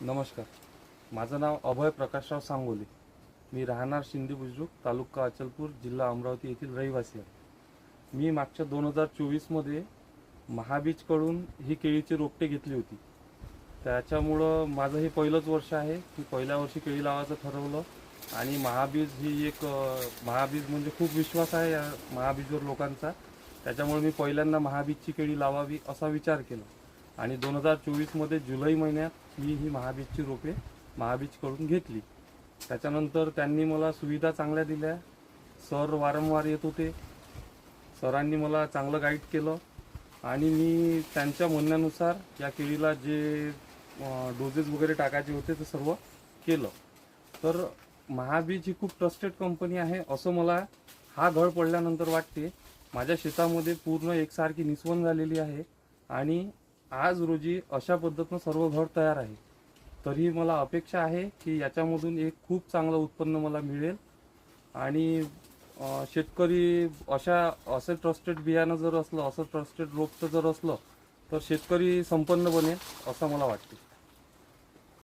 नमस्कार. माझं नाव अभय प्रकाशराव सांगोले. मी राहणार शिंदे बुजुर्ग तालुका अचलपूर जिल्हा अमरावती येथील रहिवासी आहे. मी मागच्या दोन हजार चोवीसमध्ये महाबीजकडून ही केळीची रोपटे घेतली होती. त्याच्यामुळं माझं हे पहिलंच वर्ष आहे की पहिल्या वर्षी केळी लावायचं ठरवलं आणि महाबीज ही एक महाबीज म्हणजे खूप विश्वास आहे या महाबीजवर लोकांचा. त्याच्यामुळे मी पहिल्यांदा महाबीजची केळी लावावी असा विचार केला. आणि दोन हजार चोवीसमध्ये जुलै महिन्यात मी ही महाबीजची रोपे महाबीजकडून घेतली. त्याच्यानंतर त्यांनी मला सुविधा चांगल्या दिल्या. सर वारंवार येत होते. सरांनी मला चांगलं गाईड केलं. आणि मी त्यांच्या म्हणण्यानुसार या केळीला जे डोजेस वगैरे टाकायचे होते ते सर्व केलं. तर महाबीज ही खूप ट्रस्टेड कंपनी आहे असं मला हा घळ पडल्यानंतर वाटते. माझ्या शेतामध्ये पूर्ण एकसारखी निसवण झालेली आहे. आणि आज रोजी अशा पद्धतीनं सर्व घर तयार आहे. तरी मला अपेक्षा आहे की याच्यामधून एक खूप चांगलं उत्पन्न मला मिळेल. आणि शेतकरी अशा असं ट्रस्टेड बियाणं जर असलं असं ट्रस्टेड रोपचं जर असलं तर शेतकरी संपन्न बनेल असं मला वाटते.